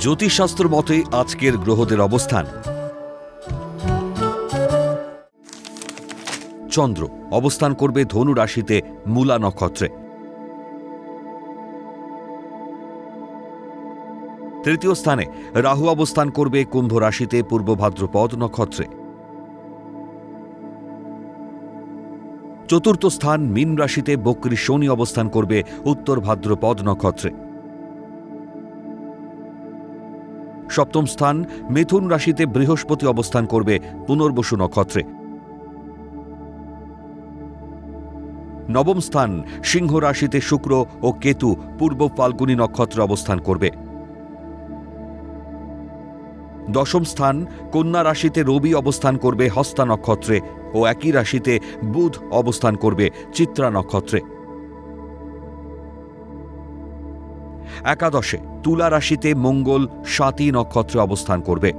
জ্যোতিষশাস্ত্র মতে আজকের গ্রহদের অবস্থান। চন্দ্র, অবস্থান করবে ধনু রাশিতে মূলা নক্ষত্রে। তৃতীয় স্থানে, রাহু অবস্থান করবে কুম্ভ রাশিতে পূর্ব ভাদ্রপদ নক্ষত্রে। চতুর্থ স্থান, মীন রাশিতে বক্রী শনি অবস্থান করবে উত্তর ভাদ্রপদ নক্ষত্রে। সপ্তম স্থান মিথুন রাশিতে বৃহস্পতি অবস্থান করবে পুনর্বসু নক্ষত্রে। নবম স্থান সিংহ রাশিতে শুক্র ও কেতু পূর্ব ফাল্গুনী নক্ষত্রে অবস্থান করবে। দশম স্থান কন্যা রাশিতে রবি অবস্থান করবে হস্তা নক্ষত্রে ও একই রাশিতে বুধ অবস্থান করবে চিত্রা নক্ষত্রে। একাদশে তুলা রাশিতে মঙ্গল সাতী নক্ষত্রে অবস্থান করবে।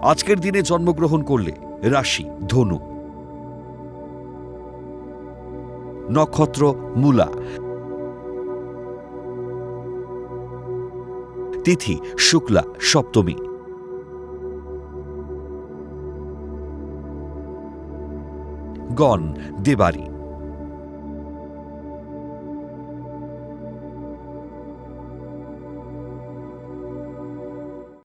আজকের দিনে জন্মগ্রহণ করলে রাশি ধনু। নক্ষত্র মূলা। তিথি শুক্লা সপ্তমী। গণ, দেবারী।